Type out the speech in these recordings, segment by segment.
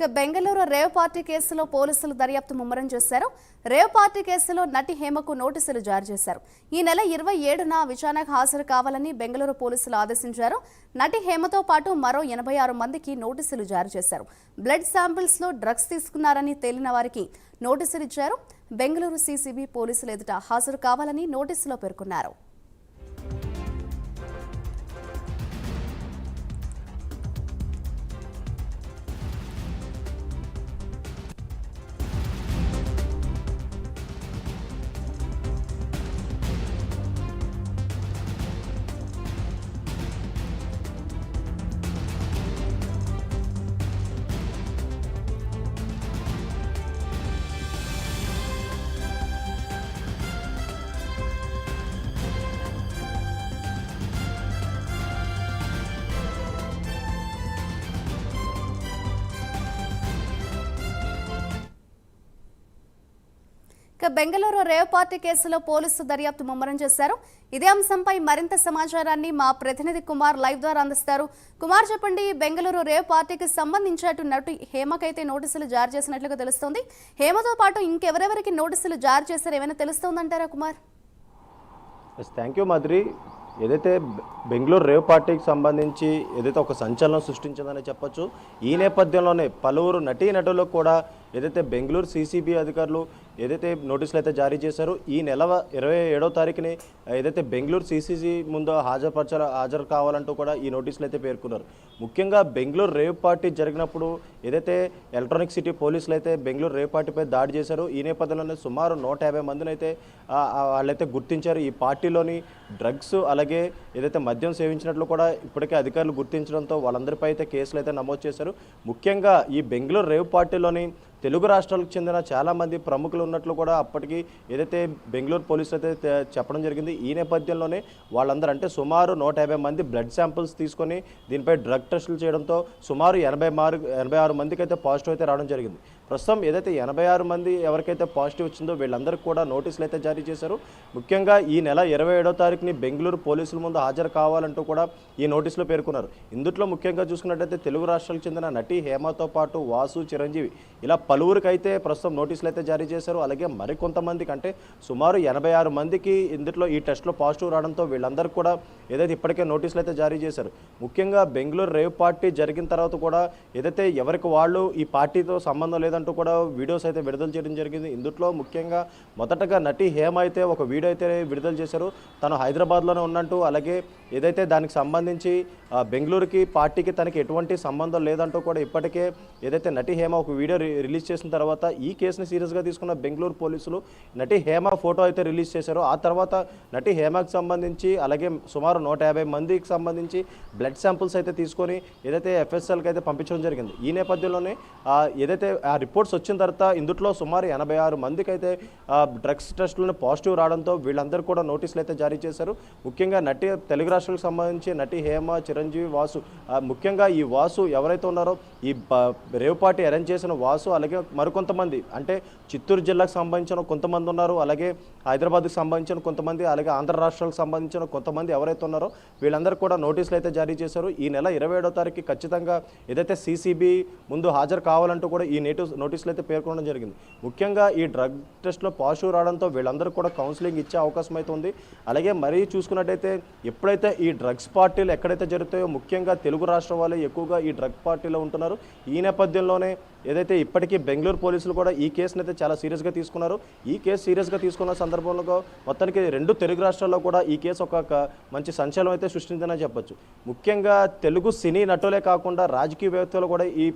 ఇక Bengaluru rave party కేసులో పోలీసులు దర్యాప్తు ముమ్మరం చేశారు. రేవ్ పార్టీ కేసులో నటి హేమకు నోటీసులు జారీ చేశారు. ఈ నెల ఇరవై ఏడున విచారణకు హాజరు కావాలని బెంగళూరు పోలీసులు ఆదేశించారు. నటి హేమతో పాటు మరో ఎనభై ఆరు మందికి నోటీసులు జారీ చేశారు. బ్లడ్ శాంపిల్స్లో డ్రగ్స్ తీసుకున్నారని తేలిన వారికి నోటీసులు ఇచ్చారు. బెంగళూరు సీసీబీ పోలీసులు ఎదుట హాజరు కావాలని నోటీసులో పేర్కొన్నారు. ఇక బెంగళూరు రేవ్ పార్టీ కేసులో పోలీసు దర్యాప్తు ముమ్మరం చేశారు. ఇదే అంశంపై మరింత సమాచారాన్ని మా ప్రతినిధి కుమార్ లైవ్ ద్వారా అందిస్తారు. కుమార్ చెప్పండి బెంగళూరు రేవ్ పార్టీకి సంబంధించి అటు నటు హేమకైతే నోటీసులు జారీ చేసినట్లుగా తెలుస్తోంది. హేమతో పాటు ఇంకెవరెవరికి నోటీసులు జారీ చేశారు ఏమైనా తెలుస్తోందంటారా కుమార్? థ్యాంక్ యూ మాధురి ఏదైతే బెంగళూరు రేవ్ పార్టీకి సంబంధించి ఏదైతే ఒక సంచలనం సృష్టించిందని చెప్పొచ్చు ఈ నేపథ్యంలోనే పలువురు నటీ నటులకు కూడా ఏదైతే బెంగళూరు సీసీబీ అధికారులు ఏదైతే నోటీసులు అయితే జారీ చేశారో ఈ నెల ఇరవై ఏడో తారీఖుని ఏదైతే బెంగళూరు సీసీసీ ముందు హాజరుపరచాల హాజరు కావాలంటూ కూడా ఈ నోటీసులు అయితే పేర్కొన్నారు. ముఖ్యంగా బెంగళూరు రేవ్ పార్టీ జరిగినప్పుడు ఏదైతే ఎలక్ట్రానిక్ సిటీ పోలీసులు అయితే బెంగళూరు రేవ్ పార్టీపై దాడి చేశారు ఈ నేపథ్యంలోనే సుమారు నూట యాభై మందిని అయితే వాళ్ళైతే గుర్తించారు. ఈ పార్టీలోని డ్రగ్స్ అలాగే ఏదైతే మద్యం సేవించినట్లు కూడా ఇప్పటికే అధికారులు గుర్తించడంతో వాళ్ళందరిపై అయితే కేసులు అయితే నమోదు చేశారు. ముఖ్యంగా ఈ బెంగళూరు రేవ్ పార్టీలోని తెలుగు రాష్ట్రాలకు చెందిన చాలామంది ప్రముఖులు ఉన్నట్లు కూడా అప్పటికి ఏదైతే బెంగళూరు పోలీసులు అయితే చెప్పడం జరిగింది ఈ నేపథ్యంలోనే వాళ్ళందరూ అంటే సుమారు నూట యాభై మంది బ్లడ్ శాంపిల్స్ తీసుకొని దీనిపై డ్రగ్ టెస్టులు చేయడంతో సుమారు ఎనభై మారు ఎనభై ఆరు మందికి అయితే పాజిటివ్ అయితే రావడం జరిగింది. ప్రస్తుతం ఏదైతే ఎనభై ఆరు మంది ఎవరికైతే పాజిటివ్ వచ్చిందో వీళ్ళందరికీ కూడా నోటీసులు అయితే జారీ చేశారు. ముఖ్యంగా ఈ నెల ఇరవై ఏడో తారీఖుని బెంగళూరు పోలీసుల ముందు హాజరు కావాలంటూ కూడా ఈ నోటీసులో పేర్కొన్నారు. ఇందుట్లో ముఖ్యంగా చూసుకున్నట్టయితే తెలుగు రాష్ట్రాలకు చెందిన నటి హేమతో పాటు వాసు చిరంజీవి ఇలా పలువురికైతే ప్రస్తుతం నోటీసులు అయితే జారీ చేశారు. అలాగే మరికొంతమందికి అంటే సుమారు ఎనభై ఆరు మందికి ఇందులో ఈ టెస్ట్లో పాజిటివ్ రావడంతో వీళ్ళందరూ కూడా ఏదైతే ఇప్పటికే నోటీసులు అయితే జారీ చేశారు. ముఖ్యంగా బెంగళూరు రేవ్ పార్టీ జరిగిన తర్వాత కూడా ఏదైతే ఎవరికి వాళ్ళు ఈ పార్టీతో సంబంధం అంటూ కూడా వీడియోస్ అయితే విడుదల చేయడం జరిగింది. ఇందులో ముఖ్యంగా మొదటగా నటి హేమ అయితే ఒక వీడియో అయితే విడుదల చేశారు. తను హైదరాబాద్లోనే ఉన్నట్టు అలాగే ఏదైతే దానికి సంబంధించి బెంగళూరుకి పార్టీకి తనకి ఎటువంటి సంబంధం లేదంటూ కూడా ఇప్పటికే ఏదైతే నటి హేమ ఒక వీడియో రి- రిలీజ్ చేసిన తర్వాత ఈ కేసుని సీరియస్గా తీసుకున్న బెంగళూరు పోలీసులు నటి హేమ ఫోటో అయితే రిలీజ్ చేశారు. ఆ తర్వాత నటి హేమకి సంబంధించి అలాగే సుమారు నూట యాభై మందికి సంబంధించి బ్లడ్ శాంపుల్స్ అయితే తీసుకొని ఏదైతే ఎఫ్ఎస్ఎల్కి అయితే పంపించడం జరిగింది. ఈ నేపథ్యంలోనే ఆ, ఏదైతే ఆ రిపోర్ట్స్ వచ్చిన తర్వాత ఇందులో సుమారు ఎనభై ఆరు మందికి అయితే డ్రగ్స్ టెస్టులను పాజిటివ్ రావడంతో వీళ్ళందరూ కూడా నోటీసులు అయితే జారీ చేశారు. ముఖ్యంగా నటి తెలుగు రాష్ట్రాలకు సంబంధించి నటి హేమ చిరంజీవి వాసు ముఖ్యంగా ఈ వాసు ఎవరైతే ఉన్నారో ఈ ప- రేవ్ పార్టీ అరేంజ్ చేసిన వాసు అలాగే మరికొంతమంది అంటే చిత్తూరు జిల్లాకు సంబంధించిన కొంతమంది ఉన్నారు. అలాగే హైదరాబాద్కు సంబంధించిన కొంతమంది అలాగే ఆంధ్ర రాష్ట్రాలకు సంబంధించిన కొంతమంది ఎవరైతే ఉన్నారో వీళ్ళందరూ కూడా నోటీసులు అయితే జారీ చేశారు. ఈ నెల ఇరవై ఏడో తారీఖు ఖచ్చితంగా ఏదైతే సీసీబీ ముందు హాజరు కావాలంటూ కూడా ఈ నోటీస్ నోటీసులు అయితే పేర్కొనడం జరిగింది. ముఖ్యంగా ఈ డ్రగ్ టెస్ట్లో పాజిటివ్ రావడంతో వీళ్ళందరూ కూడా కౌన్సిలింగ్ ఇచ్చే అవకాశం అయితే ఉంది. అలాగే మరీ చూసుకున్నట్టయితే ఎప్పుడైతే ఈ డ్రగ్స్ పార్టీలు ఎక్కడైతే జరుగుతాయో ముఖ్యంగా తెలుగు రాష్ట్రం వాళ్ళే ఎక్కువగా ఈ డ్రగ్ పార్టీలో ఉంటున్నారు. ఈ నేపథ్యంలోనే ఏదైతే ఇప్పటికీ బెంగళూరు పోలీసులు కూడా ఈ కేసును అయితే చాలా సీరియస్గా తీసుకున్నారు. ఈ కేసు సీరియస్గా తీసుకున్న సందర్భంలో మొత్తానికి రెండు తెలుగు రాష్ట్రాల్లో కూడా ఈ కేసు ఒక మంచి సంచలనం అయితే సృష్టించిందని చెప్పొచ్చు. ముఖ్యంగా తెలుగు సినీ నటులే కాకుండా రాజకీయ వ్యక్తులు కూడా ఈ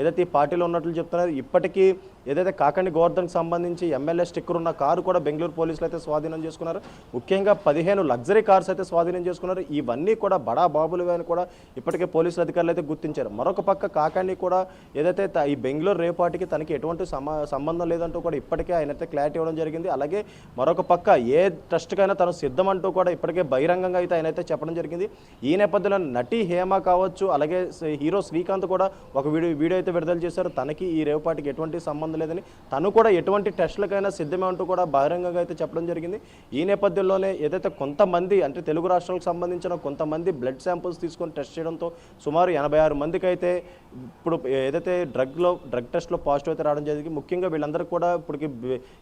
ఏదైతే ఈ పార్టీలో ఉన్నట్లు చెప్తున్నారు ఇప్పటికీ ఏదైతే కాకండి గోవర్ధన్కి సంబంధించి ఎమ్మెల్యే స్టిక్కర్ ఉన్న కారు కూడా బెంగళూరు పోలీసులు అయితే స్వాధీనం చేసుకున్నారు. ముఖ్యంగా పదిహేను లగ్జరీ కార్స్ అయితే స్వాధీనం చేసుకున్నారు. ఇవన్నీ కూడా బడా బాబులు అని కూడా ఇప్పటికే పోలీసులు అధికారులు అయితే గుర్తించారు. మరొక పక్క కాకండి కూడా ఏదైతే ఈ బెంగళూరు రేపాటికి తనకి ఎటువంటి సంబంధం లేదంటూ కూడా ఇప్పటికే ఆయన అయితే క్లారిటీ ఇవ్వడం జరిగింది. అలాగే మరొక పక్క ఏ ట్రస్ట్కైనా తను సిద్ధమంటూ కూడా ఇప్పటికే బహిరంగంగా అయితే ఆయన అయితే చెప్పడం జరిగింది. ఈ నేపథ్యంలో నటి హేమ కావచ్చు అలాగే హీరో శ్రీకాంత్ కూడా ఒక వీడియో వీడియో అయితే విడుదల చేశారు. తనకి ఈ రేపాటికి ఎటువంటి సంబంధం పొందలేదని లేదని. తను కూడా ఎటువంటి టెస్టులకైనా సిద్ధమే అంటూ కూడా బహిరంగంగా అయితే చెప్పడం జరిగింది. ఈ నేపథ్యంలోనే ఏదైతే కొంతమంది అంటే తెలుగు రాష్ట్రాలకు సంబంధించిన కొంతమంది బ్లడ్ శాంపుల్స్ తీసుకొని టెస్ట్ చేయడంతో సుమారు ఎనభై ఆరు మందికి అయితే ఇప్పుడు ఏదైతే డ్రగ్లో డ్రగ్ టెస్ట్లో పాజిటివ్ అయితే రావడం జరిగింది. ముఖ్యంగా వీళ్ళందరికీ కూడా ఇప్పటికి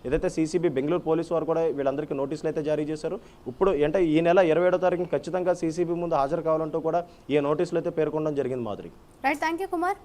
ఏదైతే సీసీబీ బెంగళూరు పోలీసు వారు కూడా వీళ్ళందరికీ నోటీసులు అయితే జారీ చేశారు. ఇప్పుడు అంటే ఈ నెల ఇరవై ఏడో తారీఖున ఖచ్చితంగా సీసీబీ ముందు హాజరు కావాలంటూ కూడా ఈ నోటీసులు అయితే పేర్కొనడం జరిగింది మాదిరి రైట్ థ్యాంక్ యూ కుమార్.